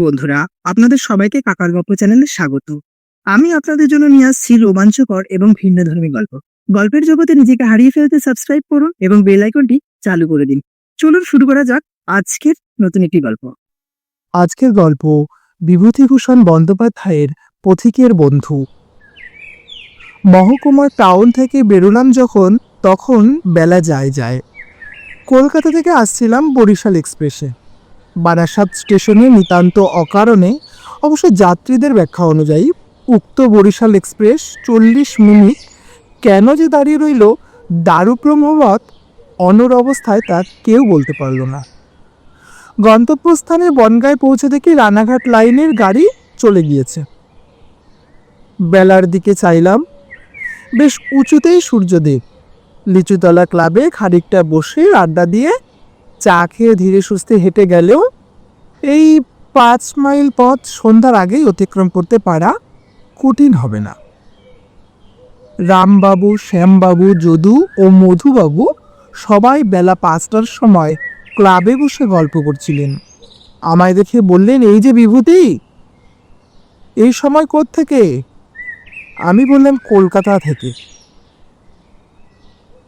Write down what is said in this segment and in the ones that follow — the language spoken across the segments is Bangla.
বন্ধুরা, আপনাদের সবাইকে কাকার গল্প চ্যানেলে স্বাগত। আমি আপনাদের জন্য নিয়ে আসছি রোমাঞ্চকর এবং ভিন্ন ভিন্নধর্মী গল্প। গল্পের জগতে নিজেকে হারিয়ে ফেলতে সাবস্ক্রাইব করুন এবং বেল আইকনটি চালু করে দিন। চলুন শুরু করা যাক আজকের নতুন একটি গল্প। আজকের গল্প বিভূতিভূষণ বন্দ্যোপাধ্যায়ের পথিকের বন্ধু। মহকুমার টাউন থেকে বেরোলাম যখন, তখন বেলা যায় যায়। কলকাতা থেকে আসছিলাম বরিশাল এক্সপ্রেসে বারাসাত স্টেশনে নিতান্ত অকারণে অবশ্য যাত্রীদের ব্যাখ্যা অনুযায়ী উক্ত বরিশাল এক্সপ্রেস চল্লিশ মিনিট কেন যে দাঁড়িয়ে রইল দারুপ্রমবৎ অনর অবস্থায় তা কেউ বলতে পারল না। গন্তব্যস্থানে বনগায় পৌঁছে দেখি রানাঘাট লাইনের গাড়ি চলে গিয়েছে। বেলার দিকে চাইলাম, বেশ উঁচুতেই সূর্যদেব। লিচুতলা ক্লাবে খানিকটা বসে আড্ডা দিয়ে চা খেয়ে ধীরে সুস্থে হেঁটে গেলেও এই পাঁচ মাইল পথ সন্ধ্যার আগেই অতিক্রম করতে পারা কঠিন হবে না। রামবাবু, শ্যামবাবু, যদু ও মধুবাবু সবাই বেলা পাঁচটার সময় ক্লাবে বসে গল্প করছিলেন। আমায় দেখে বললেন, এই যে বিভূতি, এই সময় থেকে আমি বললাম, কলকাতা থেকে।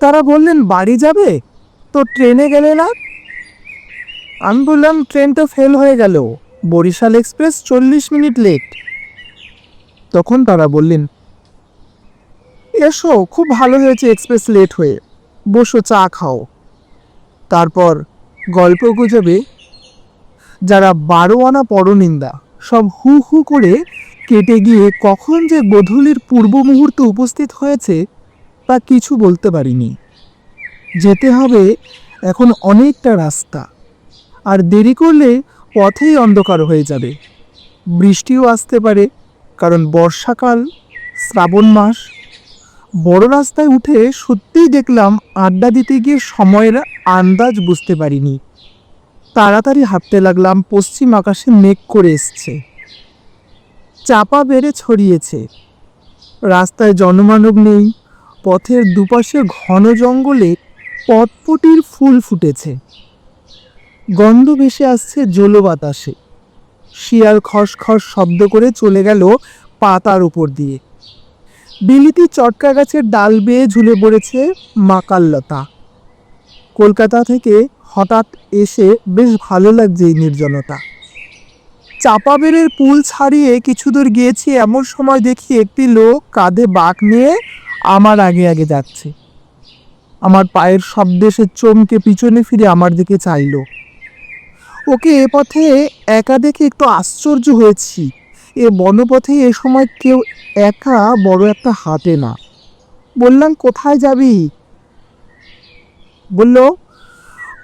তারা বললেন, বাড়ি যাবে? তো ট্রেনে গেলে না আমি বললাম ট্রেন তো ফেল হয়ে গেল। বরিশাল এক্সপ্রেস চল্লিশ মিনিট লেট। তখন তারা বললেন, এসো, খুব ভালো হয়েছে এক্সপ্রেস লেট হয়ে। বসো, চা খাও। তারপর গল্প গুজবে, যারা বারো আনা পরনিন্দা, সব হু হু করে কেটে গিয়ে কখন যে গোধূলির পূর্ব মুহূর্ত উপস্থিত হয়েছে, তা কিছু বলতে পারিনি। যেতে হবে এখন অনেকটা রাস্তা। আর দেরি করলে পথেই অন্ধকার হয়ে যাবে। বৃষ্টিও আসতে পারে, কারণ বর্ষাকাল, শ্রাবণ মাস। বড় রাস্তায় উঠে সত্যিই দেখলাম আড্ডা দিতে গিয়ে সময়ের আন্দাজ বুঝতে পারিনি। তাড়াতাড়ি হাঁটতে লাগলাম, পশ্চিম আকাশে মেঘ করে এসছে। চাপা বেড়ে ছড়িয়েছে। রাস্তায় জনমানব নেই, পথের দুপাশে ঘন জঙ্গলে পটপটির ফুল ফুটেছে। গন্ধ ভেসে আসছে জলো বাতাসে। শিয়াল খসখস শব্দ করে চলে গেল পাতার উপর দিয়ে। বিলিতি চটকা গাছের ডাল বেয়ে ঝুলে পড়েছে মাকাল্লতা কলকাতা থেকে হঠাৎ এসে বেশ ভালো লাগছে এই নির্জনতা। চাপাবেরের পুল ছাড়িয়ে কিছু দূর গিয়েছি, এমন সময় দেখি একটি লোক কাঁধে বাঁক নিয়ে আমার আগে আগে যাচ্ছে। আমার পায়ের শব্দে সে চমকে পিছনে ফিরে আমার দিকে চাইলো। ওকে এ পথে একা দেখে একটু আশ্চর্য হয়েছি। এ বনপথে এ সময় কেউ একা বড় একটা হাঁটে না। বললাম, কোথায় যাবি? বলল,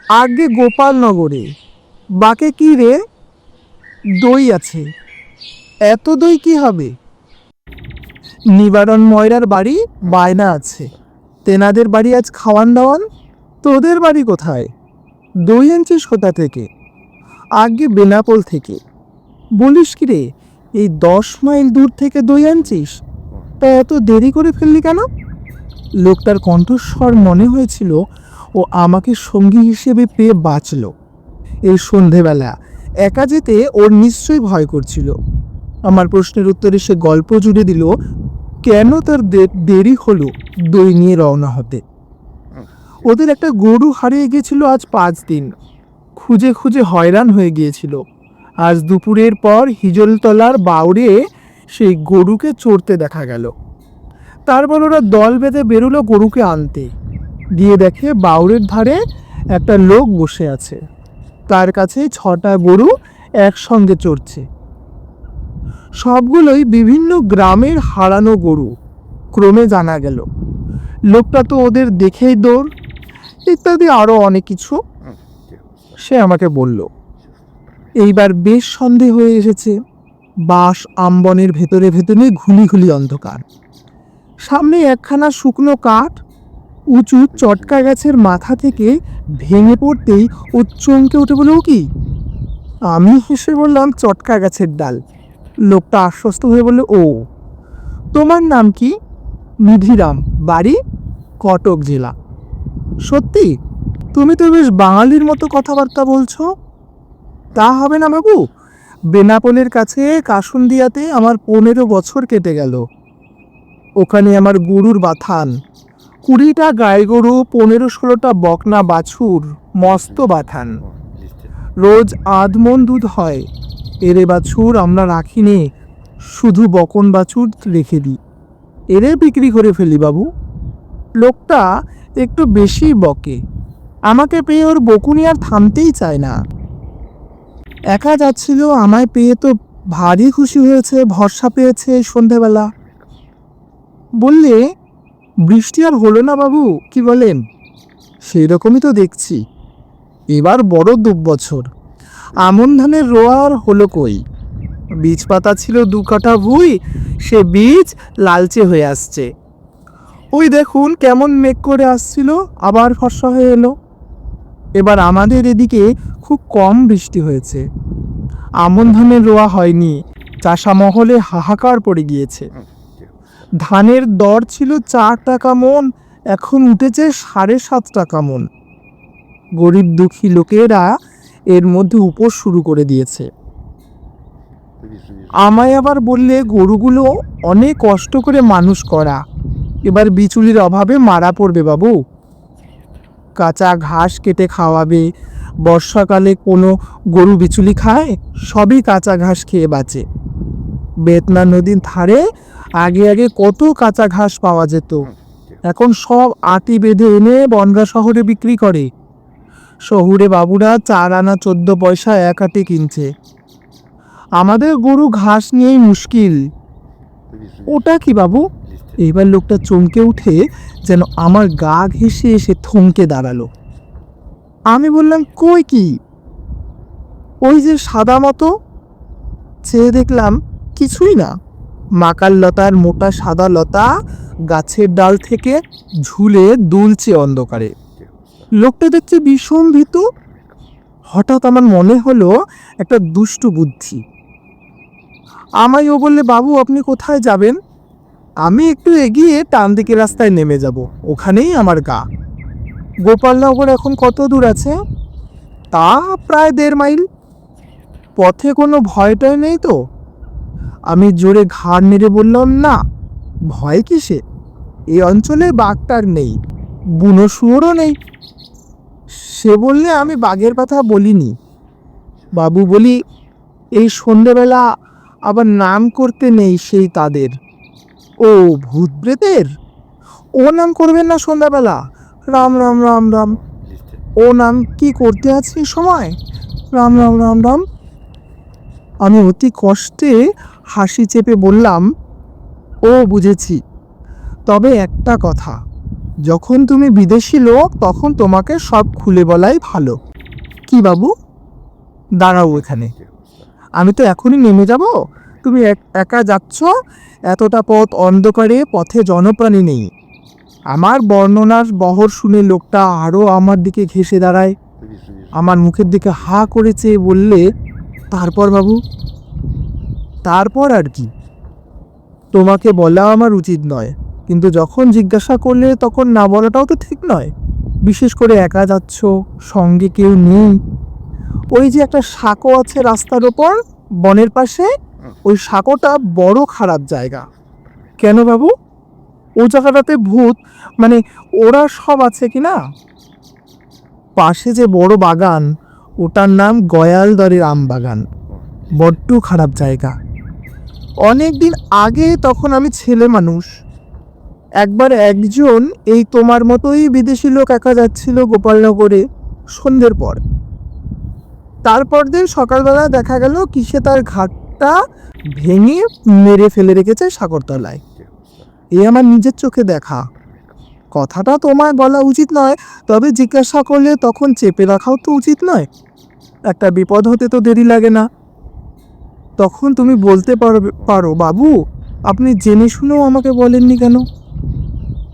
আগে গোপালনগরে। বাকে কি রে? দই আছে। এত দই কি হবে? নিবারণ ময়রার বাড়ি বায়না আছে। তেনাদের বাড়ি আজ খাওয়ান দাওয়ান তোদের বাড়ি কোথায়? দই আনছিস কোথা থেকে? আগে বেনাপোল থেকে। বলিস কি রে, এই দশ মাইল দূর থেকে দই আনছিস? তা এত দেরি করে ফেললি কেন? লোকটার কণ্ঠস্বর মনে হয়েছিল ও আমাকে সঙ্গী হিসেবে পেয়ে বাঁচল। এই সন্ধেবেলা একা যেতে ওর নিশ্চয়ই ভয় করছিল। আমার প্রশ্নের উত্তরে সে গল্প জুড়ে দিল, কেন তার দেরি হলো দই নিয়ে রওনা হতে? ওদের একটা গরু হারিয়ে গিয়েছিল আজ পাঁচ দিন। খুঁজে খুঁজে হয়রান হয়ে গিয়েছিল। আজ দুপুরের পর হিজলতলার বাউরে সেই গরুকে চড়তে দেখা গেল। তারপর ওরা দল বেঁধে বেরোলো গরুকে আনতে। গিয়ে দেখে বাউরের ধারে একটা লোক বসে আছে। তার কাছে ছটা গরু একসঙ্গে চড়ছে। সবগুলোই বিভিন্ন গ্রামের হারানো গরু, ক্রমে জানা গেল। লোকটা তো ওদের দেখেই দৌড় ইত্যাদি আরও অনেক কিছু। সে আমাকে বলল, এইবার বেশ সন্দেহ হয়ে এসেছে। বাঁশ আমবনের ভেতরে ভেতরে ঘুলি ঘুলি অন্ধকার। সামনে একখানা শুকনো কাঠ, উঁচু চটকা গাছের মাথা থেকে ভেঙে পড়তেই ও চমকে উঠে বলল "ও কি? আমি হেসে বললাম, চটকা গাছের ডাল। লোকটা আশ্বস্ত হয়ে বলল, ও, তোমার নাম কি? নিধিরাম বাড়ি কটক জেলা। সত্যি? তুমি তো বেশ বাঙালির মতো কথাবার্তা বলছো। তা হবে না বাবু। বেনাপোলের কাছে কাসুন্দিয়াতে আমার পনেরো বছর কেটে গেল। ওখানে আমার গরুর বাথান। কুড়িটা গায়ে গরু পনেরো ষোলোটা বকনা বাছুর, মস্ত বাথান। রোজ আধমন দুধ হয়। এরে বাছুর আমরা রাখি নে শুধু বকন বাছুর রেখে দিই। এরে বিক্রি করে ফেলি বাবু। লোকটা একটু বেশি বকে। আমাকে পেয়ে ওর বকুনি আর থামতেই চায় না। একা যাচ্ছিল, আমায় পেয়ে তো ভারী খুশি হয়েছে, ভরসা পেয়েছে সন্ধেবেলা। বললে, বৃষ্টি আর হলো না বাবু, কি বলেন? সেই রকমই তো দেখছি। এবার বড় দু বছর আমন ধানের রোয়া আর হলো কই? বীজ পাতা ছিল দু কাঠা ভুই, সে বীজ লালচে হয়ে আসছে। ওই দেখুন, কেমন মেঘ করে আসছিল, আবার ফর্সা হয়ে এলো। এবার আমাদের এদিকে খুব কম বৃষ্টি হয়েছে। আমন ধানের রোয়া হয়নি চাষা মহলে হাহাকার পড়ে গিয়েছে। ধানের দর ছিল চার টাকা মন, এখন উঠেছে সাড়ে সাত টাকা মন। গরিব দুঃখী লোকেরা এর মধ্যে উপোস শুরু করে দিয়েছে। আমায় আবার বললে, গরুগুলো অনেক কষ্ট করে মানুষ করা। এবার বিচুলির অভাবে মারা পড়বে বাবু। কাঁচা ঘাস কেটে খাওয়াবে। বর্ষাকালে কোনো গরু বিচুলি খায়, সবই কাঁচা ঘাস খেয়ে বাঁচে। বেতনা নদীর ধারে আগে আগে কত কাঁচা ঘাস পাওয়া যেত। এখন সব আটি বেঁধে এনে বনগা শহরে বিক্রি করে। শহুরে বাবুরা চার আনা চোদ্দ পয়সা এক আটি কিনছে। আমাদের গরু ঘাস নিয়েই মুশকিল। ওটা কি বাবু? এবার লোকটা চমকে উঠে যেন আমার গা ঘেঁষে এসে থমকে দাঁড়াল। আমি বললাম, কই কি? ওই যে সাদা মতো? চেয়ে দেখলাম, কিছুই না। মাকাল লতার মোটা সাদা লতা গাছের ডাল থেকে ঝুলে দুলছে অন্ধকারে। লোকটা দেখছে ভীষণ ভীতু হঠাৎ আমার মনে হলো একটা দুষ্টু বুদ্ধি। আমায় ও বললে, বাবু, আপনি কোথায় যাবেন? আমি একটু এগিয়ে টান দিকে রাস্তায় নেমে যাব, ওখানেই আমার গা। গোপালনগর এখন কত দূর আছে? তা প্রায় দেড় মাইল। পথে কোনো ভয়টয় নেই তো? আমি জোরে ঘাড় নেড়ে বললাম, না, ভয় কিসে? এই অঞ্চলে বাঘটার নেই, বুনো শুয়োরও নেই। সে বললে, আমি বাঘের কথা বলিনি। বাবু বলি, এই সন্ধেবেলা আবার নাম করতে নেই সেই তাদের। ও ভূত প্রেতের ও নাম করবেন না সন্ধ্যাবেলা। রাম রাম রাম রাম। ও নাম কি করতে আছে সময়? রাম রাম রাম রাম। আমি অতি কষ্টে হাসি চেপে বললাম ও বুঝেছি। তবে একটা কথা যখন তুমি বিদেশি লোক তখন তোমাকে সব খুলে বলাই ভালো। কি বাবু? দাঁড়াও এখানে। আমি তো এখনই নেমে যাব। তুমি এক- যাচ্ছ, এতটা পথ অন্ধকারে পথে জনপ্রাণী নেই। আমার বর্ণনার বহর শুনে লোকটা আরও আমার দিকে ঘেসে দাঁড়ায়। আমার মুখের দিকে হা করেছে বললে, তারপর বাবু? তারপর আর কি। তোমাকে বলা আমার উচিত নয়, কিন্তু যখন জিজ্ঞাসা করলে তখন না বলাটাও তো ঠিক নয়। বিশেষ করে একা যাচ্ছ, সঙ্গে কেউ নেই। ওই যে একটা সাঁকো আছে রাস্তার ওপর, বনের পাশে ওই সাঁকোটা বড় খারাপ জায়গা। কেন বাবু? ও জায়গাটাতে ভূত মানে ওরা সব আছে কি না? পাশে যে বড় বাগান, ওটার নাম গয়ালদরের আম বাগান। বড্ড খারাপ জায়গা। অনেক দিন আগে তখন আমি ছেলে মানুষ। একবার একজন এই তোমার মতোই বিদেশি লোক একা যাচ্ছিল গোপালনগরে সন্ধ্যের পর। তারপর দিন সকালবেলা দেখা গেল কিসে তার ঘাটটা ভেঙে মেরে ফেলে রেখেছে সাগরতলায় এ আমার নিজের চোখে দেখা। কথাটা তোমায় বলা উচিত নয়, তবে জিজ্ঞাসা করলে তখন চেপে রাখাও তো উচিত নয়। একটা বিপদ হতে তো দেরি লাগে না। তখন তুমি বলতে পারবে পারো, বাবু, আপনি জেনে শুনেও আমাকে বলেননি কেন?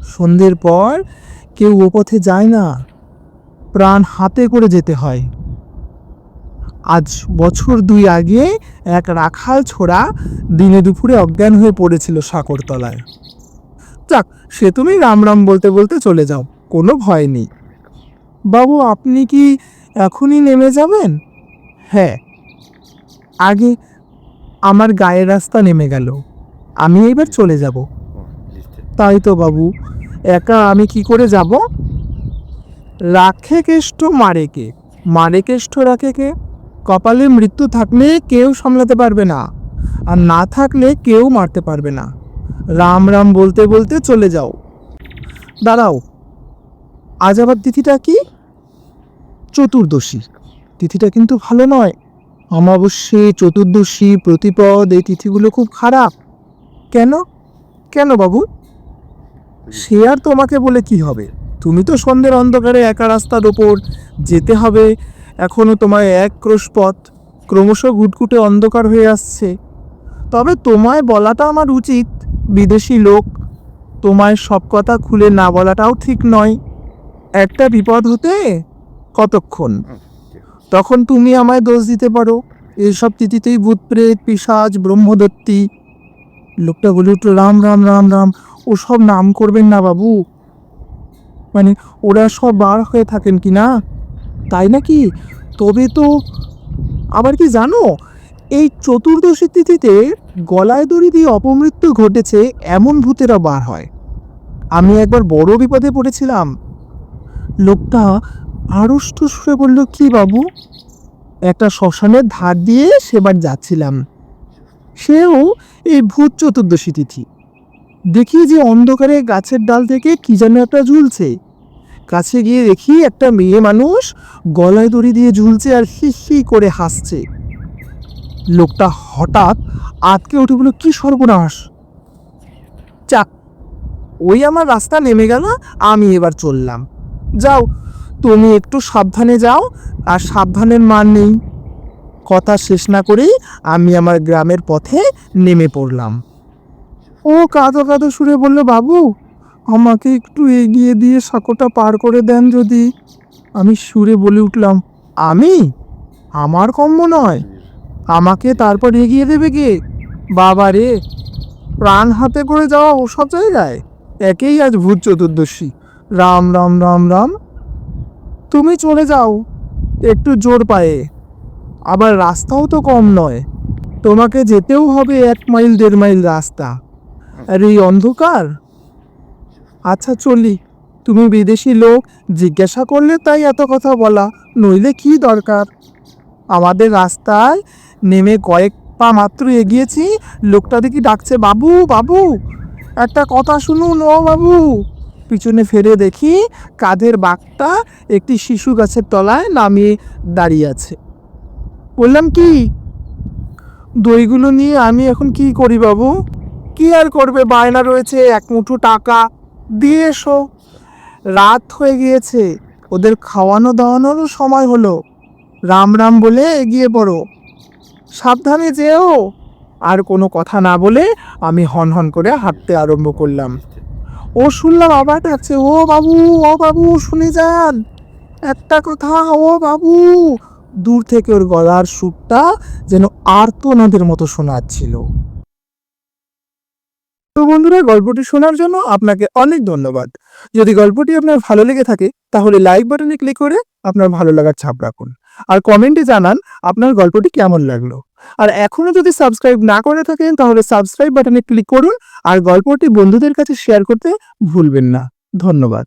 সন্ধ্যের পর কেউ ও পথে যায় না। প্রাণ হাতে করে যেতে হয়। আজ বছর দুই আগে এক রাখাল ছোড়া দিনে দুপুরে অজ্ঞান হয়ে পড়েছিল সাকরতলায় যাক, সে তুমি রাম রাম বলতে বলতে চলে যাও, কোনো ভয় নেই। বাবু, আপনি কি এখনই নেমে যাবেন? হ্যাঁ। আগে আমার গায়ের রাস্তা নেমে গেল, আমি এবার চলে যাব। তাই তো বাবু, একা আমি কি করে যাব? রাখে কেষ্ট মারে কে? মারে কেষ্ট রাখে কে? কপালে মৃত্যু থাকলে কেউ সামলাতে পারবে না, আর না থাকলে কেউ মারতে পারবে না। রাম রাম বলতে বলতে চলে যাও। দাঁড়াও, আজ আবার তিথিটা কি? চতুর্দশী। তিথিটা কিন্তু ভালো নয়। অমাবস্যে চতুর্দশী প্রতিপদ, এই তিথিগুলো খুব খারাপ। কেন? কেন বাবু? সে আর তোমাকে বলে কি হবে? তুমি তো সন্ধ্যের অন্ধকারে একা রাস্তার ওপর যেতে হবে এখনও তোমায় এক ক্রোশ পথ ক্রমশ ঘুটঘুটে অন্ধকার হয়ে আসছে। তবে তোমায় বলাটা আমার উচিত, বিদেশি লোক। তোমায় সব কথা খুলে না বলাটাও ঠিক নয়। একটা বিপদ হতে কতক্ষণ? তখন তুমি আমায় দোষ দিতে পারো। এসব তিথিতেই ভূত প্রেত পিসাজ ব্রহ্মদত্তি। লোকটা বলে উঠল, রাম রাম রাম রাম, ওসব নাম করবেন না বাবু। মানে ওরা সব বার হয়ে থাকেন কি না? তাই নাকি? তবে তো আবার কি জানো, এই চতুর্দশী তিথিতে গলায় দড়ি দিয়ে অপমৃত্যু ঘটেছে এমন ভূতেরা বার হয়। আমি একবার বড় বিপদে পড়েছিলাম। লোকটা আড়ষ্ট সুরে বলল, কি বাবু? একটা শ্মশানের ধার দিয়ে সেবার যাচ্ছিলাম। সেও এই ভূত চতুর্দশী তিথি। দেখি যে অন্ধকারে গাছের ডাল থেকে কি যেন একটা ঝুলছে। কাছে গিয়ে দেখি একটা মেয়ে মানুষ গলায় দড়ি দিয়ে ঝুলছে আর হি হি করে হাসছে। লোকটা হঠাৎ আটকে উঠে বলল, কি সর্বনাশ! চাক, ওই আমার রাস্তা নেমে গেল, আমি এবার চললাম। যাও, তুমি একটু সাবধানে যাও, আর সাবধানের মান নেই। কথা শেষ না করেই আমি আমার গ্রামের পথে নেমে পড়লাম। ও কাঁদো কাঁদো সুরে বলল, বাবু আমাকে একটু এগিয়ে দিয়ে সাঁকোটা পার করে দেন যদি। আমি সুরে বলে উঠলাম, আমি? আমার কম্য নয়। আমাকে তারপর এগিয়ে দেবে কে? বাবা রে, প্রাণ হাতে করে যাওয়া ওসব জায়গায়? একেই আজ ভূত চতুর্দশী। রাম রাম রাম রাম। তুমি চলে যাও, একটু জোর পায়ে। আবার রাস্তাও তো কম নয়। তোমাকে যেতেও হবে এক মাইল, দেড় মাইল রাস্তা। আর এই অন্ধকার আচ্ছা চলি। তুমি বিদেশি লোক, জিজ্ঞাসা করলে তাই এত কথা বলা, নইলে কি দরকার? আমাদের রাস্তায় নেমে কয়েক পা মাত্র এগিয়েছি, লোকটা দেখি ডাকছে, বাবু বাবু, একটা কথা শুনুন, ও বাবু। পিছনে ফেরে দেখি কাঁধের বাঘটা একটি শিশু গাছের তলায় নামিয়ে দাঁড়িয়ে আছে। বললাম, কি? দইগুলো নিয়ে আমি এখন কি করি বাবু? কি আর করবে? বায়না রয়েছে, এক মুঠো টাকা দিয়ে এসো। রাত হয়ে গিয়েছে, ওদের খাওয়ানো দাওয়ানোরও সময় হলো। রাম রাম বলে এগিয়ে পড়ো। সাবধানে যেও। আর কোনো কথা না বলে আমি হন হন করে হাঁটতে আরম্ভ করলাম। ও শুনলাম আবার ডাকছে, ও বাবু ও বাবু, শুনে যান। একটা কথা, ও বাবু। দূর থেকে ওর গলার সুরটা যেন আর্তনাদের মতো শোনাচ্ছিল। তো বন্ধুরা, গল্পটি শোনার জন্য আপনাকে অনেক ধন্যবাদ। যদি গল্পটি আপনার ভালো লেগে থাকে, তাহলে লাইক বাটনে ক্লিক করে আপনার ভালো লাগার ছাপ রাখুন। আর কমেন্টে জানান আপনার গল্পটি কেমন লাগল। আর এখনও যদি সাবস্ক্রাইব না করে থাকেন, তাহলে সাবস্ক্রাইব বাটনে ক্লিক করুন। আর গল্পটি বন্ধুদের কাছে শেয়ার করতে ভুলবেন না। ধন্যবাদ।